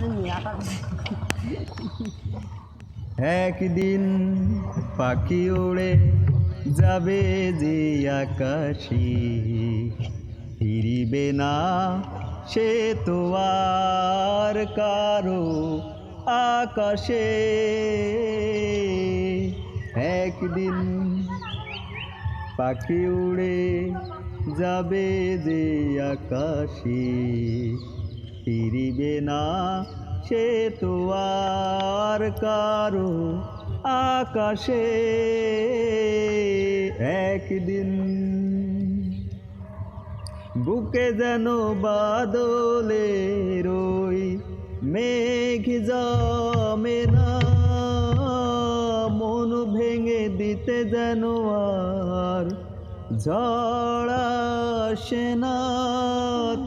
একদিন পাখি উড়ে যাবে যে আকাশে, ফিরিবে না সে তো আর কারও আকাশে। একদিন পাখি উড়ে যাবে যে আকাশে ফিরিবে না, সে তো আর কারও আকাশে। একদিন বুকে যেন বাদলে রই, মেঘ জমে না, মন ভেঙে দিতে যেন আর ঝড়াসে না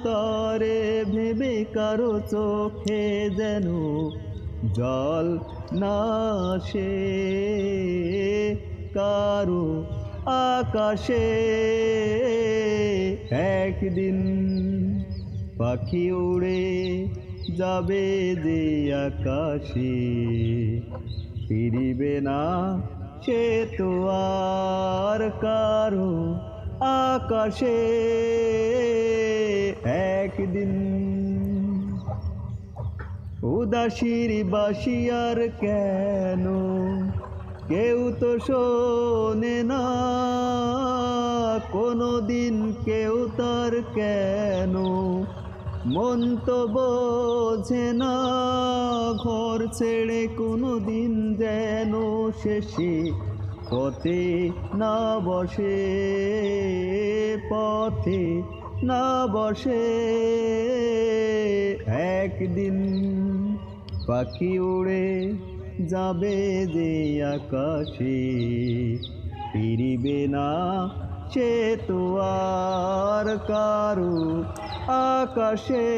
তরে, ভেবে কারও চোখে যেন জল না আসে। কারও আকাশে একদিন পাখি উড়ে যাবে যে আকাশে, ফিরিবে না সে তো আর কারও আকাশে একদিন উদাসীর বাসিয়ার কেন কেউ তো শোনে না কোনো দিন কেউ তার কেন মন তো বোঝে না, ঘর ছেড়ে কোনো দিন যেন শেষে পথে না বসে, পথে না বসে। একদিন পাখি উড়ে যাবে যে আকাশে, ফিরিবে না সে তো আর কারু আকাশে।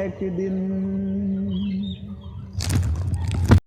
একদিন